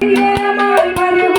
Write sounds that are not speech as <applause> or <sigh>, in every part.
கண்டது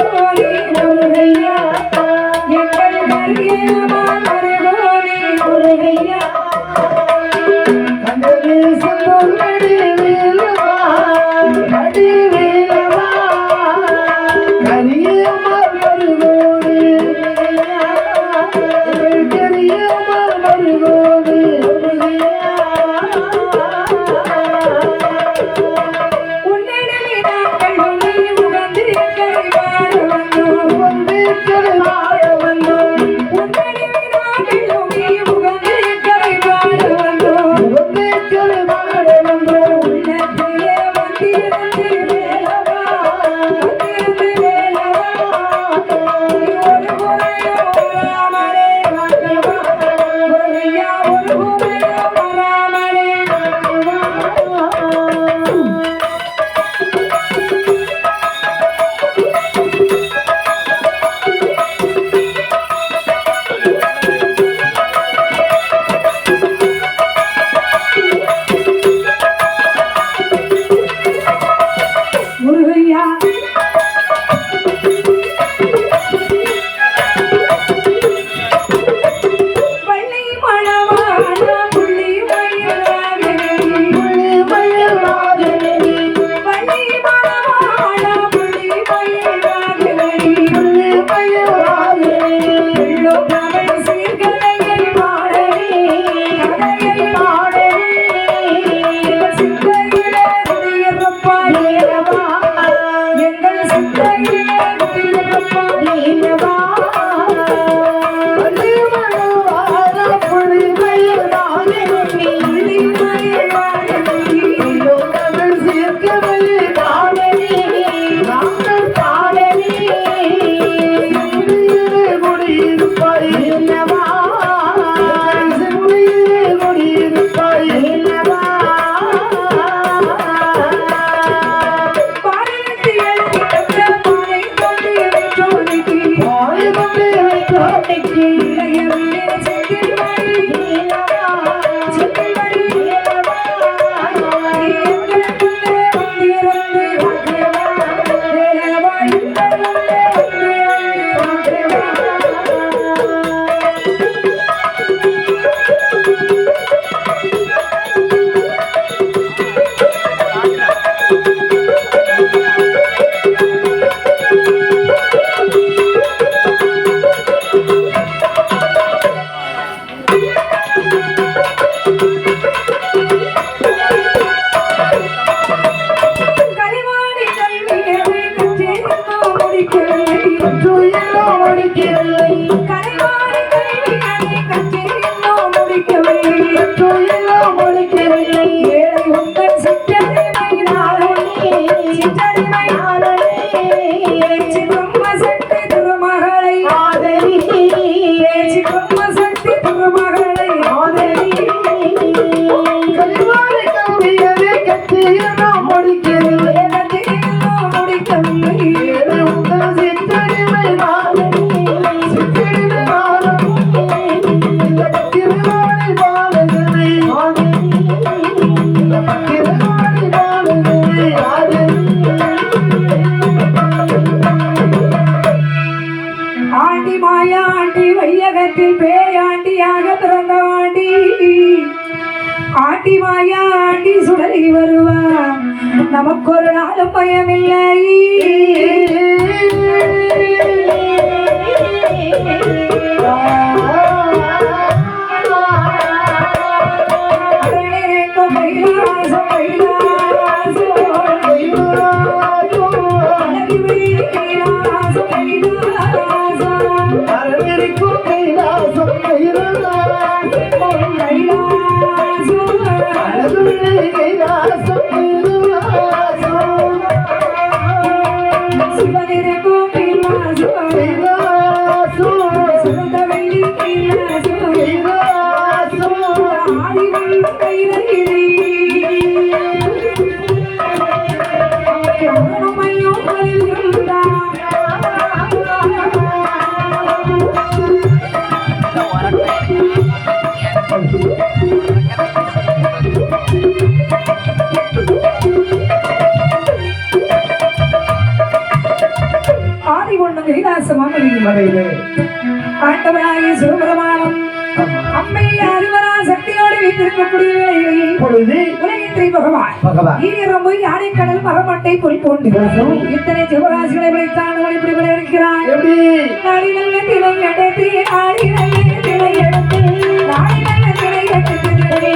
மறைவு ஆண்டவராகிய சிவபெருமானம். அம்மை அறிவரா சக்தியோடு வீட்டிருக்கக்கூடிய வேளைகளில் இப்பொழுது உலகத்திரை பகவான் பகவான் ஈரம்பு யானைக்கடல் மரமட்டை புல் போண்டு பேசும். இத்தனை ஜீவராசிகளை படைத்தான் இப்படி விட இருக்கிறான் எப்படி நாடி நல்ல திணை எடுத்து நாடி நல்ல திணை எடுத்து நாடி நல்ல திணை எடுத்து திணை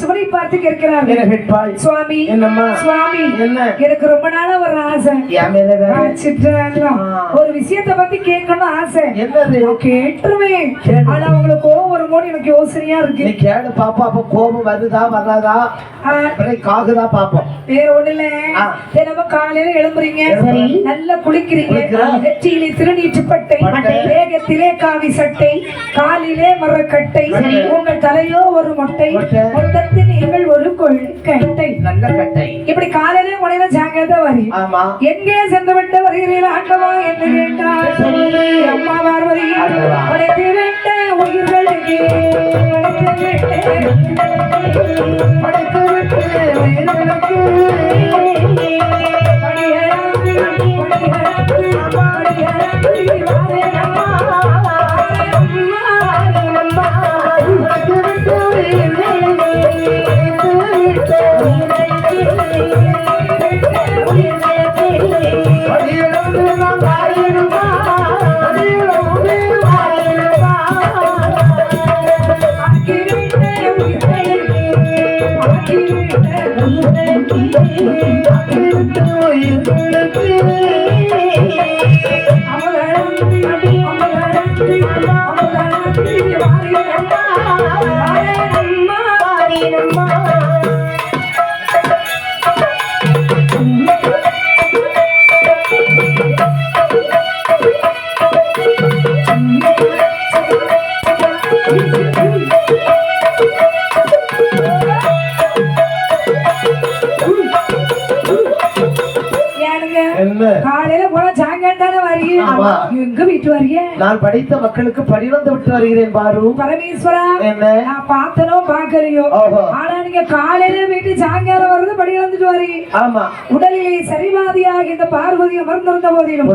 What? பார்த்து கேட்பாள் சுவாமி என்னம்மா? சுவாமி என்ன? எனக்கு ரொம்ப நாளா ஒரு ஆசை. ஒரு விஷயத்தை பத்தி கேட்கணும் ஆசை. என்னது? கேட்டுருவேன். ஆனா உங்களுக்கு கோவம் வரும்போது எனக்கு யோசனையா இருக்கு. நீ கேடு பாப்பா அப்ப கோபம் வருதா வராதா? காகுதா பாப்போம். வேற ஒண்ணு இல்ல. தினமும் காலையில எழும்புறீங்க. நல்லா குளிக்கிறீங்க. நெற்றியிலே திருநீற்று பட்டை. பட்டை. வேகத்திலே காவி சட்டை. காலிலே மரக்கட்டை. சரி. உங்கள் தலையோ ஒரு மொட்டை. மொட்டை. நீங்கள் ஒரு கொள்கட்டை நல்ல கட்டை. இப்படி காலையிலே முனையில ஜாக்கிரதை வரி. ஆமா. எங்கே சென்று விட்டு வருகிறீர்கள் ஆண்டவா என்று கேட்டார். அம்மா பார்வதி. படைத்து விட்ட உயிர்களுக்கு படைத்து விட்ட உயிர்களுக்கு படியளந்து, படியளந்து, எங்க வீட்டு வரீங்க நான் படித்த மக்களுக்கு படிவந்து விட்டு வருகிறேன் பாரு. பரமேஸ்வரா என்ன? நான் பார்த்தனோ பாக்கலையோ. ஆனா நீங்க காலையில வீட்டு சாயங்காலம் வர்றது படி வந்துட்டு வரீங்க ஆமா. உடலிலே சரிவாதியாக இந்த பார்வதி அமர்ந்திருந்த போதிலும்.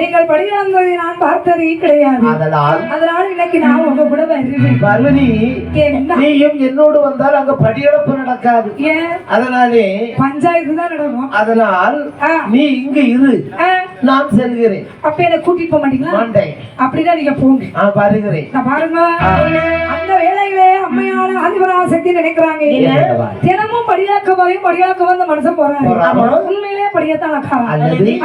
நீங்கள் படி வந்ததை நான் பார்த்ததே கிடையாது. அதனால் இன்னைக்கு நான் உங்க கூட வருவேன். பர்வதி நீயும் என்னோடு வந்தால் அங்க படியெடுப்பு நடக்காது. அதனாலே பஞ்சாயத்து தான் நடக்கும். அதனால் நீ இங்கு இரு. நான் செல்கிறேன். அப்ப என்ன கூட்டிட்டு போக மாட்டீங்களா? மாட்டேன். அப்படின்னா நீங்க போங்க. நான் வருகிறேன். நான் பாருங்க. அந்த வேலையிலே அம்மையான ஆதிபராசக்தி நினைக்கிறாங்க? தினமும் படியாக்க போறையும் படியாக்க வந்த மனுஷன் போறாரு. உண்மையிலே படியத்தான் நடக்காரா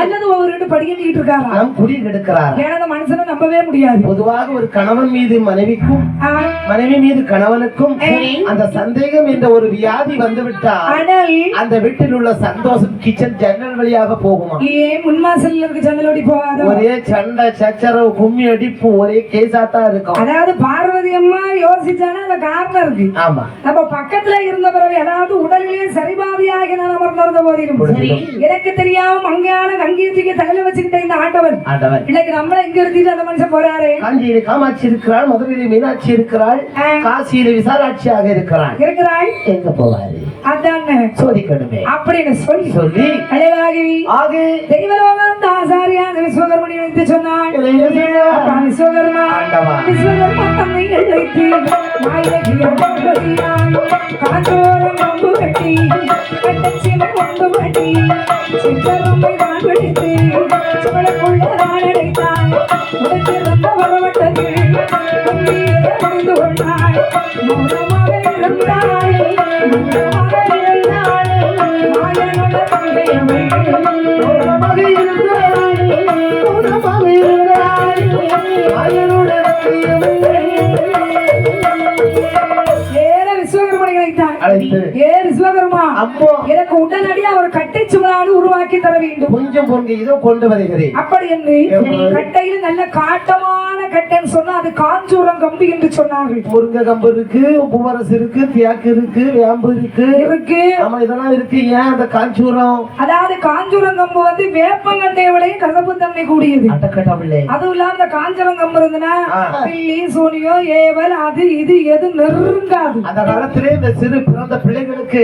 அல்லது ஒவ்வொரு படிக்கிட்டு இருக்காரா நாம் குடி கெடுக்கிறார்? ஏன்னா மனுஷனை நம்பவே முடியாது. பொதுவாக ஒரு கணவன் மீது மனைவிக்கும் மனைவி மீது கணவனுக்கும். அந்த சந்தேகம் என்ற ஒரு வியாதி வந்து விட்டால் அந்த வீட்டில் உள்ள சந்தோஷம் கிச்சன் ஜன்னல் வழியாக போகுமா? ஏன் முன்வாசல்ல இருக்க ஜன்னலோடி போகாதோ? ஒரே சண்டை சச்சரவு கும்மி அடிப்பு ஒரே கேஸா தான் இருக்கும். அதாவது பார்வதி அம்மா யோசிச்சானா அந்த காரணம் இருக்கு. ஆமா. நம்ம பக்கத்துல இருந்த பிறகு ஏதாவது உடலிலே சரிபாதியாக நான் அமர்ந்திருந்த போதிலும் சரி. எனக்கு தெரியாம மங்கையான கங்கீர்த்திக்கு தலையில வச்சுக்கிட்ட இந்த ஆண்டவன். ஆண்டவன். இன்னைக்கு நம்மள இங்க இருந்துட்டு அந்த மனுஷன் போறாரு. காஞ்சியில காமாட்சி இருக்கிறாள் மதுரையில மீனாட்சி இருக்கிறாள். காசியில விசாலாட்சியாக இருக்கிறாள். இருக்கிறாய் எங்க போவாரு? அதானே. சோதிக்கணுமே. அப்படின்னு சொல்லி. சொல்லி. அழகாகி. ஆக. தெய்வலோகம் தாசாரியான விஸ்வகர்மணி வைத்து சொன்னாள். விஸ்வகர்மா. விஸ்வகர்மா தன்னை காற்றோரம் கட்டி கட்டச்சில கொண்டு கட்டி சித்தரம்பை தான் பிடித்து சுவளுக்குள்ள நான் அடைத்தாய் உனக்கு ரொம்ப வரவட்டது கம்பீர அறிந்து கொண்டாய் மௌனமாக இருந்தாய் மௌனமாக இருந்தாய் மாயனோட தந்தையவள் மௌனமாக இருந்தாள், மௌனமாக இருந்தாள், மாயனுடன் ஏற விஸ்வகர்மனை அழைத்தார் அழைத்து ஏ விஸ்வகர்மா அம்மோ எனக்கு உடனடியாக ஒரு கட்டை சுவடாடு உருவாக்கி தர வேண்டும். கொஞ்சம் பொங்க இதோ கொண்டு வருகிறேன். அப்படி என்று கட்டையில் நல்ல காட்டமான கட்டைன்னு சொன்னா அது காஞ்சூரம் கம்பி என்று சொன்னார்கள். முருங்கை கம்பு இருக்கு பூவரசு இருக்கு தியாக்கு இருக்கு வேம்பு இருக்கு. இருக்கு. ஆமா இதெல்லாம் இருக்கு. ஏன் அந்த காஞ்சூரம்? அதாவது காஞ்சூரம் கம்பு வந்து வேப்பங்கட்டையை விடையும் கசப்பு தன்மை கூடியது அதுவும் இல்லாம இந்த காஞ்சூரம் கம்பு இருந்ததுன்னா. பில்லி சூனியோ ஏவல் அது இது எது நெருங்காது. அந்த காலத்திலே இந்த சிறு பிறந்த பிள்ளைகளுக்கு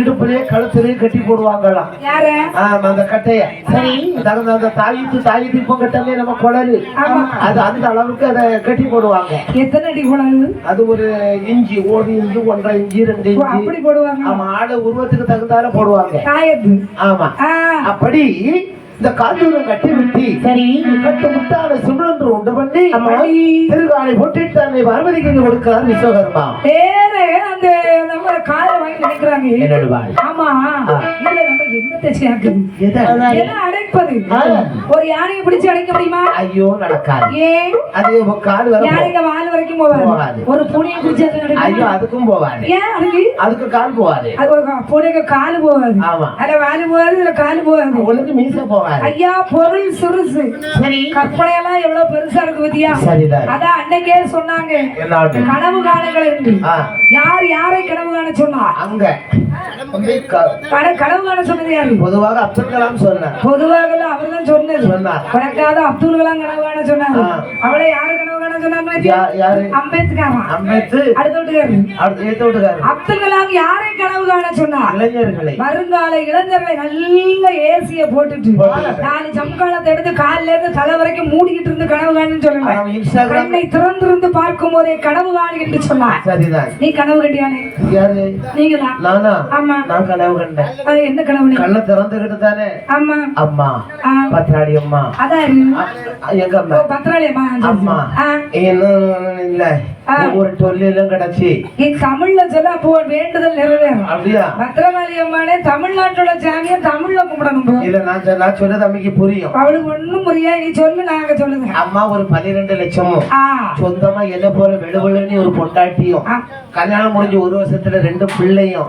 இடுப்புலயே கழுத்திலேயே கட்டி போடுவாங்களாம். ஆமா அந்த கட்டைய. அந்த தாயித்து தாயித்து இப்போ கட்டலே நம்ம குழலு. அது அந்த அளவுக்கு அதை கட்டி போடுவாங்க. எத்தனை அடி குழல்? அது ஒரு இஞ்சி ஒரு இஞ்சி ஒன்றரை இஞ்சி ரெண்டு இஞ்சி. அப்படி போடுவாங்க? ஆமா ஆடு உருவத்துக்கு தகுந்தால போடுவாங்க. ஆமா. அப்படி இந்த காஞ்சூரம் கட்டி விட்டி சரி. கட்டு முட்டான சிம்லன்று உண்டு பண்ணி திருகாலை பொட்டிட்டு தன்னை பார்வதிக்கு கொடுக்கிறார் விஸ்வகர்மா. வேற அந்த நம்ம காலை வாங்கி நினைக்கிறாங்க ஆமா. இதுல நம்ம என்னத்தை சேர்க்குது? அடைப்பது. ஒரு யானையை பிடிச்சு அடைக்க முடியுமா? ஐயோ நடக்காது. ஏன்? அது கால் வர யானைக்கு வால் வரைக்கும் போவாது. ஒரு பூனையை பிடிச்சு ஐயோ அதுக்கும் போவாது ஏன்? அதுக்கு? அதுக்கு கால் போவாது அது பூனைக்கு காலு போகாது. ஆமா. அதுல வாலு போகாது இதுல காலு போகாது. உனக்கு மீச போவாது ஐயா பொருள் சிறுசு சரி. கற்பனை எல்லாம் எவ்வளவு பெருசா இருக்கு பத்தியா? சரிதான் அதான் அன்னைக்கே சொன்னாங்க? கனவு காணுங்கள் என்று யார் யாரை கனவு காண சொன்னா? அங்க. கனவு காண சொன்னது யாரு? பொதுவாக அப்துல் கலாம் சொன்னார். பொதுவாக அவர் தான் சொன்னது. சொன்னார். பிறக்காத அப்துல் கலாம் கனவு காண சொன்னாரு. அவளை யாரு கனவு காண சொன்னாரு அம்பேத்கர். அம்பேத்து. அடுத்த அப்துல் கலாம் யாரை கனவு காண சொன்னார்? இளைஞர்களை. வருங்கால இளைஞர்களை நல்ல ஏசிய போட்டுட்டு. நாலு ஜம்காலத்தை எடுத்து கால்ல இருந்து தலை வரைக்கும் மூடிக்கிட்டு இருந்து கனவு காணுன்னு சொல்லல கண்ணை திறந்திருந்து பார்க்கும் போதே கனவு காணு என்று சொன்னார். சரிதான். நீ கனவு கட்டியானே யாரு? நீங்களா? நானா? ஆமா. நான் கனவு கண்டேன். அது என்ன கனவு கண்ணை திறந்துகிட்டு தானே? ஆமா. அம்மா. ஆ, பத்ராடி அம்மா. அதான். எங்க அம்மா? பத்திராளியம்மா அம்மா ஆ, என்ன இல்ல. டொல்லி எல்லாம் கிடைச்சி. தமிழ்ல சொல்ல அப்போ வேண்டுதல் நிறைவேறும். அப்படியா? பத்திரகாளி அம்மானே தமிழ்நாட்டோட சாமியை தமிழ்ல கும்பிடணும். இல்ல நான் நான் சொன்னது அம்மைக்கு புரியும். அவளுக்கு ஒண்ணும் புரியாது நீ சொல்லு நாங்க சொல்லுங்க. அம்மா ஒரு பன்னிரெண்டு லட்சமும் ஆ. சொந்தமா என்ன போல வெளுவெளுன்னு ஒரு பொண்டாட்டியும். கல்யாணம் முடிஞ்ச ஒரு வருஷத்துல ரெண்டு பிள்ளையும்.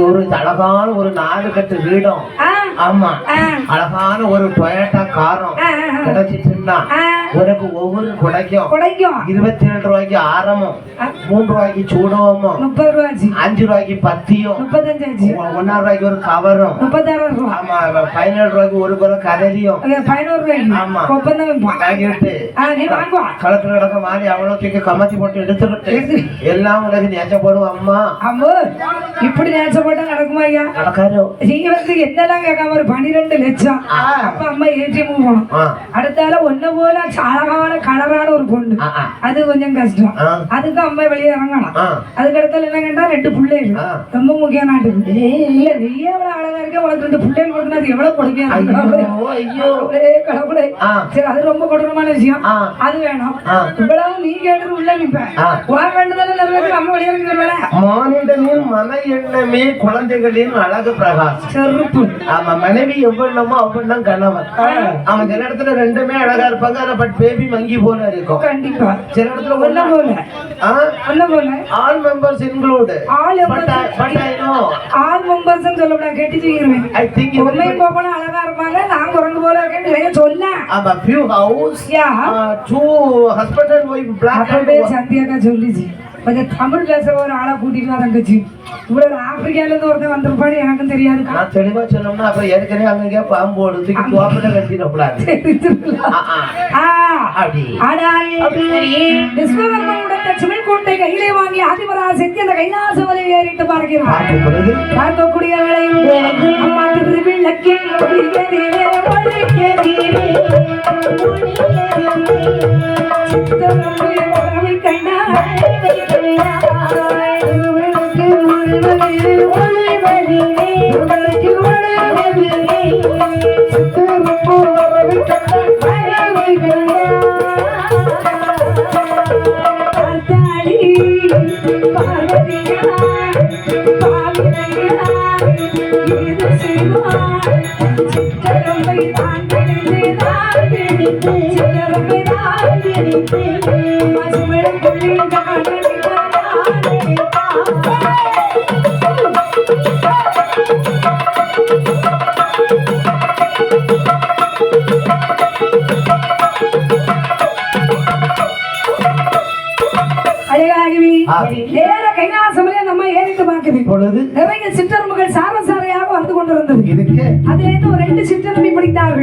ஒரு அழகான ஒரு நாலு கட்டு வீடும். ஆமா. அழகான ஒரு டொயட்டா காரம் கிடைச்சிட்டுன்னா ஆ, உனக்கு ஒவ்வொரு குடைக்கும். இருபத்தி ஏழு ரூபாய்க்கு ஆரமும் மூன்று ரூபாய்க்கு சூடகமும் முப்பது ரூபாச்சு அஞ்சு ரூபாய்க்கு பத்தியும். முப்பத்தஞ்சாச்சு ஒன்னா ரூபாய்க்கு ஒரு கவரும். முப்பத்தாறு ரூபா. ஆமா பதினேழு ரூபாய்க்கு ஒரு குறை கதலியும் அது பதினோரு ஆமா. ரூபாய்க்கு வைப்பான் வாங்கிட்டு. களத்துல கிடக்க மாறி அவ்வளோ தூக்கி கமத்தி போட்டு எடுத்துக்கிட்டு. எல்லாம் உனக்கு நேச்சப்படும் அம்மா. அம்மோ இப்படி நேச்சம் போட்டா நடக்குமா ஐயா? நடக்காரோ நீங்க வந்து என்னெல்லாம் கேட்காம ஒரு பன்னிரெண்டு லட்சம். அப்ப அம்மா ஏடிஎம் ஆ. அடுத்தால ஒன்ன போல அழகான கலரான ஒரு பொண்ணு. அது கொஞ்சம் கஷ்டம். அதுக்கு அம்மா வெளியே இறங்கணும். அதுக்கு அடுத்தால என்ன கேட்டா ரெண்டு பிள்ளைகள். ரொம்ப முக்கிய நாட்டுக்கு இல்ல நீ எவ்வளவு அழகா இருக்க. உனக்கு ரெண்டு பிள்ளைகள் கொடுத்தா அது எவ்வளவு கொடுமையா கடவுளே. சரி அது ரொம்ப கொடூரமான விஷயம். அது வேணும். இவ்வளவு நீ கேட்டு உள்ள நிப்ப ஆ. உன் வேண்டுதல நிறைவேற்றி அம்மா வெளியே இறங்கி மானிடனின் மன எண்ணமே குழந்தைகளின் அழகு பிரகாசம். செருப்பு. ஆமா மனைவி எவ்வளமோ அவ்வளம் கணவன். அவன் சில இடத்துல ரெண்டுமே அழகா இருப்பாங்க. ஆனா பட் பேபி மங்கி போல இருக்கும். கண்டிப்பா. சில இடத்துல ஒன்ன ஒண்ணு போல? ஒன்ன போல all members include all but but I know all members சொல்லக்கூடாது கெட்டி தூக்கிடுவேன் ஐ திங்க் பொம்மையும் போப்பனும் அழகா இருப்பாங்க நான் குரங்கு போல சொல்ல ஆமா யா சொல்லிச்சு. கொஞ்சம் தமிழ் பேச ஒரு ஆளை கூட்டிட்டு தங்கச்சி இவ்வளவு ஆப்பிரிக்கால இருந்து ஒருத்தன் வந்திருப்பாடு எனக்கும் தெரியாதுக்கா நான் தெளிவா சொன்னோம்னா அப்புறம் ஏற்கனவே அங்கங்கே பாம்பு தூக்கி துவாப்பிட்ட கட்டிடக்கூடாது ஆனால் விஸ்வகர்மனுடைய லட்சுமி கோட்டை கையிலே வாங்கி ஆதிபரா செத்தி அந்த கைலாசவரை ஏறிட்டு பார்க்கிறார் பார்க்கக்கூடிய வேளையில் அம்மா திருவிளக்கில் ஒளியதிலே ஒளியதிலே சித்தரம்பு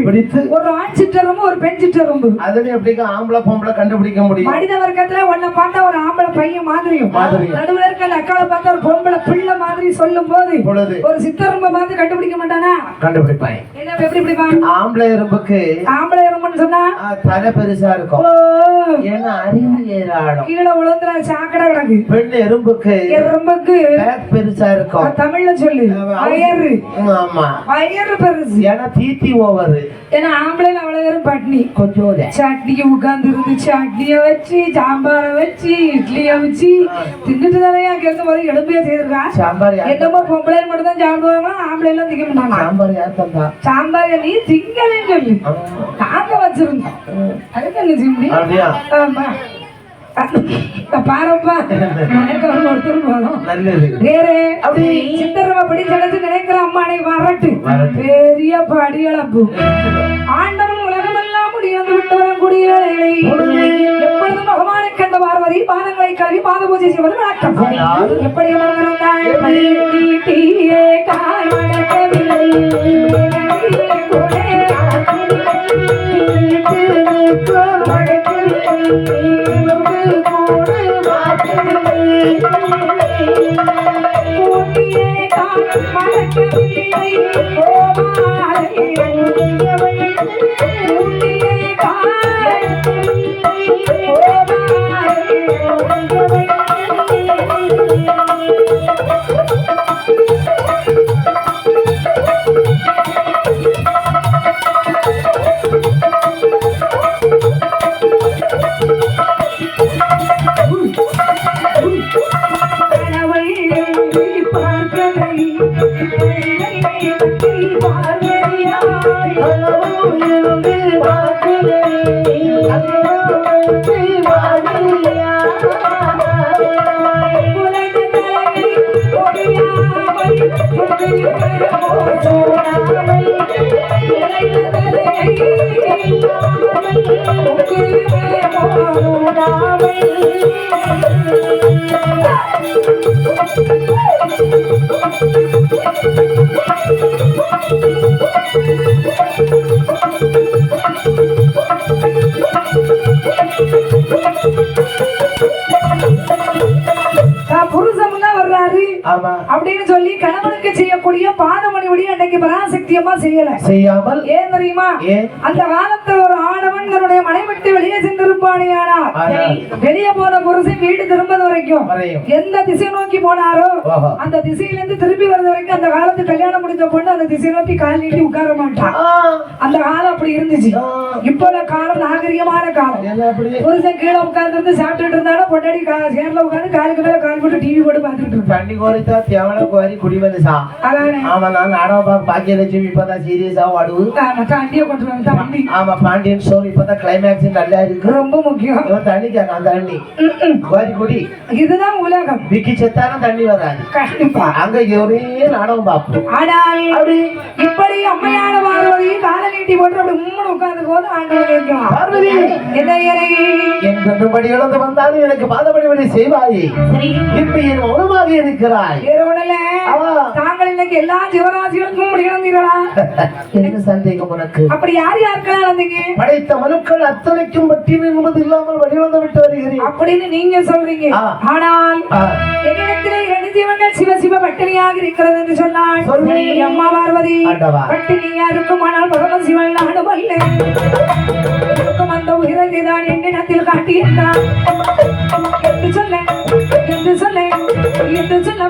பிடித்தார்கள் பிடித்து ஒரு ஆண் சிற்றம்பு ஒரு பெண் சிற்றம்பு அதுல எப்படிங்க ஆம்பளை பொம்பளை கண்டுபிடிக்க முடியும். மனித வர்க்கத்துல உன்னை பார்த்தா ஒரு ஆம்பளை பையன் மாதிரியும். நடுவுல இருக்க அக்காவை பார்த்தா ஒரு பொம்பளை பிள்ளை மாதிரி சொல்லும் போது ஒரு சித்தரம்ப பார்த்து கண்டுபிடிக்க மாட்டானா? கண்டுபிடிப்பாங்க என்ன எப்படி பிடிப்பான்? ஆம்பளை எறும்புக்கு ஆம்பளை எறும்புன்னு சொன்னா? தலை பெருசா இருக்கும். ஏன்னா அறிவு ஏராளம். கீழே உழுந்துற சாக்கடை கிடக்கு. பெண் எறும்புக்கு எறும்புக்கு பேக் பெருசா இருக்கும். தமிழ்ல சொல்லு. வயறு. ஆமா. வயறு பெருசு. ஏன்னா தீத்தி ஓவரு. ஏன்னா ஆம்பளைல அவ்வளவு பேரும் பட்னி கொஞ்சம் சட்னிக்கு உட்கார்ந்து இருந்து சட்னிய வச்சு சாம்பார வச்சு இட்லிய வச்சு தின்னுட்டு தானே அங்க இருந்து போது எலும்பியா செய்திருக்கா சாம்பார் என்னமோ பொம்பளை மட்டும் தான் சாப்பிடுவாங்க ஆம்பளை எல்லாம் திங்க மாட்டாங்க சாம்பார் யார் தந்தா சாம்பார் நீ திங்கலன்னு சொல்லு. நாங்க வச்சிருந்தோம் அதுக்கு என்ன அப்படியா ஆமா பாருப்பா. எனக்கு ஒரு ஒருத்தர் போதும் நல்லது. வேறு அப்படி. சித்தரவ பிடிச்செடுத்து நினைக்கிற அம்மானை வரட்டு. பெரிய படி அளப்பு ஆண்டவன் உலகமெல்லாம் முடியாது விட்டு வரக்கூடிய எப்பொழுதும் பகவானை கண்ட பார்வதி பாதங்களை கழுவி பாத பூஜை செய்வது வழக்கம்? எப்படி அமர்ந்திருந்தாள் படி தீட்டியே கால் வணக்கவில்லை கொடே புருஷம் அப்படின்னு சொல்லி கணவனுக்கு செய்யக்கூடிய பாதமணிபடி அன்னைக்கு பராசக்தியமா செய்யல. செய்யாமல் ஏன் தெரியுமா? அந்த காலத்துல ஒரு தன்னுடைய மனை விட்டு வெளியே சென்றிருப்பானே ஆனால் வெளியே போன புருஷன் வீடு திரும்பது வரைக்கும் எந்த திசை நோக்கி போனாரோ அந்த திசையில இருந்து திரும்பி வர்றது வரைக்கும் அந்த காலத்து கல்யாணம் முடிஞ்ச பொண்ணு அந்த திசை நோக்கி கால் நீட்டி உட்கார மாட்டான் அந்த காலம் அப்படி இருந்துச்சு. இப்போ காலம் நாகரிகமான காலம். புருஷன் கீழே உட்கார்ந்து இருந்து சாப்பிட்டுட்டு இருந்தாலும் பொண்டாடி சேர்ல உட்கார்ந்து காலுக்கு மேல கால் போட்டு டிவி போட்டு பார்த்துட்டு இருப்பான் தண்ணி கோரித்தா தேவன கோரி குடி வந்து சா. ஆமா நான் நாடகம் பாக்கியலட்சுமி இப்பதான் சீரியஸா வாடுவு ஆமா தண்ணியை கொண்டு வந்து ஆமா பாண்டியன் ஸ்டோர் இப்பதான் கிளைமேக்ஸ் நல்லா இருக்கு. ரொம்ப முக்கியம். இவன் தண்ணி கேட்கான் தண்ணி. கோரி குடி. இதுதான் உலகம். விக்கி செத்தாலும் தண்ணி வராது. கண்டிப்பா. அங்க ஒரே நாடகம் பார்ப்போம். ஆனால் இப்படி அம்மையான பார்வதி காலை நீட்டி போட்டு அப்படி உம்மன் உட்கார்ந்து போது பார்வதி! என்ன இறை? என் கண்டுபடி இழந்து வந்தாலும் எனக்கு பாதபடி செய்வாயே. இப்ப என் மௌனமாக இருக்கிறாய். தாங்கள் இன்னைக்கு எல்லா ஜீவராசிகளுக்கும் முடிகிறீர்களா <laughs> என்ன சந்தேகம் உனக்கு? அப்படி யார் யாருக்கெல்லாம் வந்தீங்க? படைத்த மனுக்கள் அத்தனைக்கும் பட்டி என்பது இல்லாமல் வழிவந்து விட்டு வருகிறேன் அப்படின்னு நீங்க சொல்றீங்க. ஆனால் என்னிடத்திலே இரண்டு ஜீவங்கள் சிவ சிவ பட்டினியாக இருக்கிறது என்று சொன்னாள் சொல்லு. அம்மா பார்வதி. பட்டினியா இருக்கும் ஆனால் பரமசிவன் நாடும் அல்ல இருக்கும் அந்த உயிரை தான் என்னிடத்தில் காட்டியிருந்தான். என்று சொல்ல என்று சொல்ல என்று சொல்ல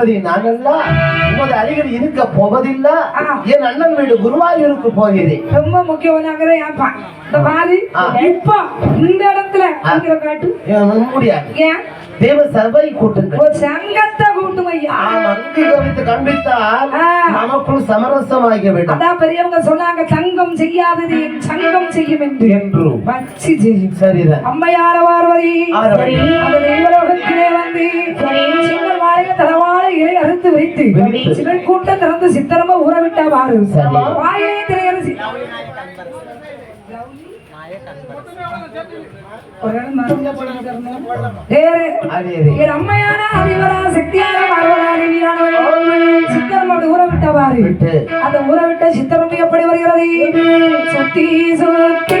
பார்வதி நானெல்லாம் உமது அருகில் இருக்க போவதில்லை. என் அண்ணன் வீடு குருவாயூருக்கு போகிறேன். ரொம்ப முக்கியமானவரே அப்பா இந்த. இப்போ இடத்துல இருக்கிற காட்டு. ஏன் முடியாது ஏன்? தேவ சபை கூட்டுங்கள். ஒரு சங்கத்தை கூட்டும் ஐயா அங்கீகரித்து காண்பித்தால் ஆ. நமக்குள் சமரசமாகிவிடும். அதான் பெரியவங்க சொன்னாங்க சங்கம் செய்யாதது என் சங்கம் செய்யும் என்று. என்று. வச்சு செய்யும். சரிதான். அம்மையார தெய்வலோகத்திலே வந்து சிங்கள் வாழையில தலவாழ இலை அறுத்து வைத்து. சிவன் கூட்டம் திறந்து சித்திரமா ஊற விட்டா பாரு சரி. வாயிலே திரையரசி அம்மையான அதிபரா சக்தியான பார்வதா தேவியானவள் சித்திரம் அப்படி ஊற விட்டா. பாரு அந்த ஊற விட்ட சித்திரம் எப்படி வருகிறது? சுத்தி சுத்தி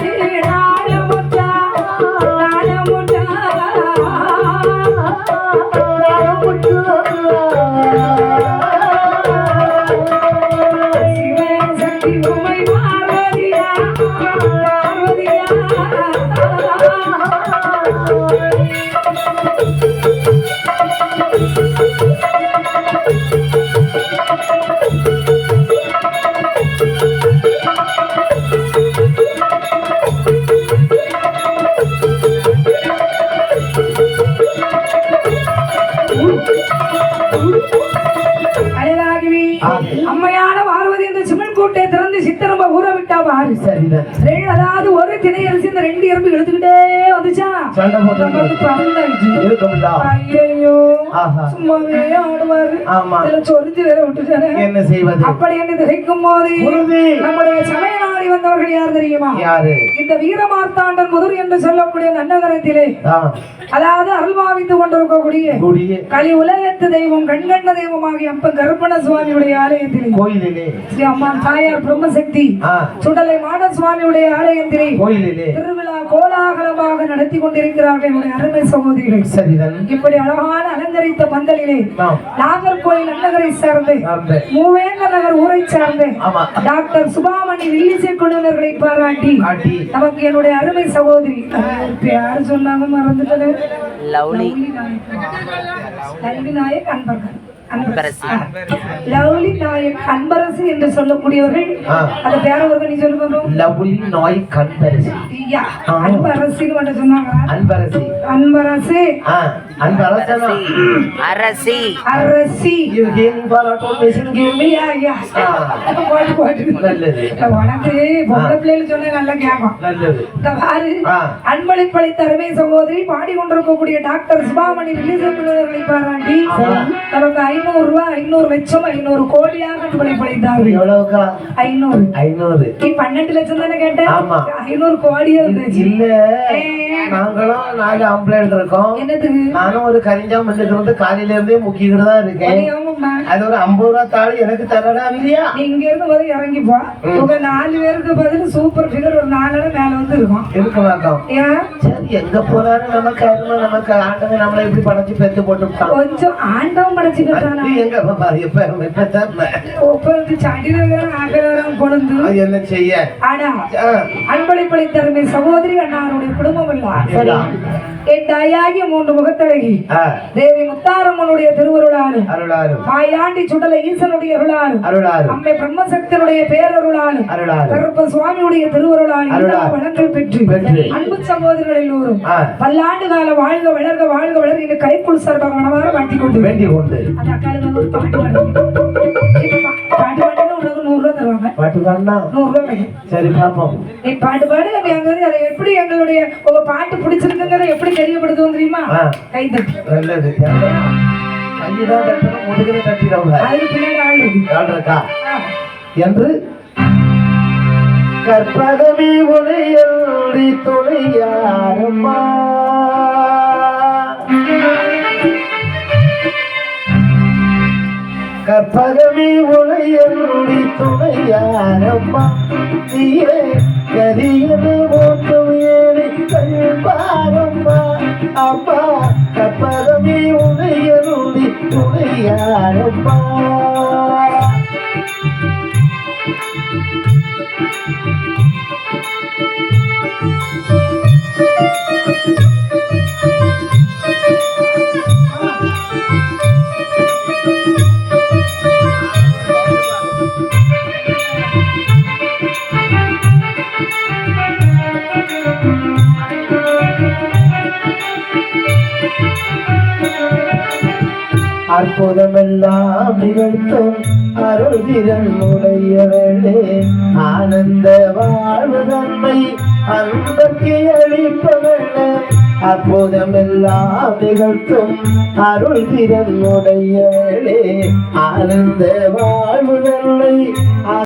அதாவது ஒரு திணை அரிசி இந்த ரெண்டு எறும்பு இழுத்துக்கிட்டே வந்துச்சா? சண்டை போட்டு ஆஹா. சும்மாவே ஆடுவாரு. ஆமா. சொரிஞ்சு வேற விட்டுட்டானே. என்ன செய்வது? அப்படி என்று திகைக்கும் போது நம்முடைய சமய வந்தவர்கள் யார் தெரியுமா? யாரு? இந்த வீரமார்த்தாண்டன் முதுர் என்று சொல்லக்கூடிய நன்னகரத்திலே. அதாவது அருள்பாவித்து கொண்டிருக்கக்கூடிய குடியே கலி உலகத்து தெய்வம் கண்கண்ட தெய்வமாகிய அப்ப கருப்பண சுவாமியுடைய ஆலயத்திலே. கோயிலிலே. ஸ்ரீ அம்மா தாயார் பிரம்மசக்தி சுடலை மாட சுவாமியுடைய ஆலயத்திலே கோயிலிலே. திருவிழா கோலாகலமாக நடத்தி கொண்டிருக்கிறார்கள் என்னுடைய அருமை சகோதரிகள். சரிதான். இப்படி அழகான அலங்கரித்த பந்தலிலே நாகர்கோயில் நன்னகரை சார்ந்து சார்ந்த. மூவேந்த நகர் ஊரை சார்ந்து டாக்டர் சுபாமணி வில்லிசை குழுவினர்களை பாராட்டி நமக்கு என்னுடைய அருமை சகோதரி. யாரு சொன்னாங்க மறந்துட்டது? லவ்லி. லவ்லி நாயக் அன்பர்கள். அன்பரசு. லவ்லி நாயக் அன்பரசு என்று சொல்லக்கூடியவர்கள். ஆ. அந்த பேரவர்கள் நீ லவ்லி ஆ. அன்பரசின்னு மட்டும் சொன்னாங்க. அன்பரசி. அரசி. அரசி. போட்டு போட்டு நல்லது. உனக்கு பொம்பளை பிள்ளைகள் சொன்னா நல்லா கேட்கும் நல்லது. பாரு ஆ. அன்பளிப்பளித்த அருமை சகோதரி பாடிக்கொண்டிருக்கக்கூடிய டாக்டர் சுபாமணி வில்லிசப்பிள்ளை பாராட்டி ஆமா. நமக்கு ஐநூறு ரூபாய் ஐநூறு லட்சம் ஐநூறு கோடியாக அன்பளிப்பளித்தார்கள் எவ்வளவுக்கா? ஐநூறு. ஐநூறு. நீ பன்னெண்டு லட்சம் தானே கேட்டேன்? ஆமா. ஐநூறு கோடியா இருந்துச்சு இல்ல. நாங்களும் நாலு ஆம்பளைண்ட் இருக்கோம். என்னதுக்கு நானும் ஒரு கரிஞ்சாமண்ணுக்கு வந்து காலையில இருந்தே முக்கிக்கிட்டு தான் இருக்கேன். அது ஒரு ஐம்பது ரூபா தாள் எனக்கு தரடா இல்லையா? இங்க இருந்து வரை இறங்கி போ. உங்க நாலு பேருக்கு பதில் சூப்பர் ஃபிகர் ஒரு நாலு இடம் மேல வந்து இருக்கும். இருக்க மாட்டோம் சரி எங்க போனாலும் நமக்கு நமக்கு ஆண்டவன் நம்மளை எப்படி படைச்சு பெத்து போட்டுட்டான் கொஞ்சம் ஆண்டவன் படைச்சுக்கிட்டானா எங்க பாப்பா ஒப்பருக்கு கொழுந்து. என்ன செய்ய? ஆனா அன்பளிப்பளி தருமை சகோதரி அண்ணாருடைய குடும்பம் இல்ல. என் மூன்று முகத்தழகி தேவி முத்தாரம்மனுடைய மாயாண்டி சுடல ஈசனுடைய அருளாலும் அருளாரும் அம்மை பிரம்மசக்தனுடைய பேரருளாலும் அருளாரும் கருப்ப சுவாமியுடைய. வளங்கள் பெற்று. அன்பு சகோதரர்கள் எல்லோரும் பல்லாண்டு கால வாழ்க வளர்க வாழ்க வளர்க கைக்குள் சார்பாக மனவார மாட்டிக் கொண்டு வேண்டிக் கொண்டு. அக்காளுக்கு ஒரு பாட்டு பாடுங்க பாட்டு பாடினா சரி பாப்போம் நீ பாட்டு பாடு வந்து அதை எப்படி எங்களுடைய உங்க பாட்டு பிடிச்சிருக்குங்கிறத எப்படி தெரியப்படுத்துவோம் தெரியுமா ஆ. கை தட்டு நல்லது முதுகிலே பின்னாடி ஆள் இருக்கு. என்று கற்பகமே உடையல்டி துணையாரம்மா கற்பகமே உடையல்டி துணையாரம்மா. நீயே கரியனை ஓட்டும் ஏறி கல்பாரம்மா அப்பா கற்பகமே உடையல்டி துணையாரம்மா. அருள்திறன் உடையவளே ஆனந்த வாழ்வு தன்மை அன்பர்க்கு அளிப்பவளே அற்புதமெல்லாம் நிகழ்த்தும் அருள்திறன் உடையவளே ஆனந்த வாழ்வு தன்மை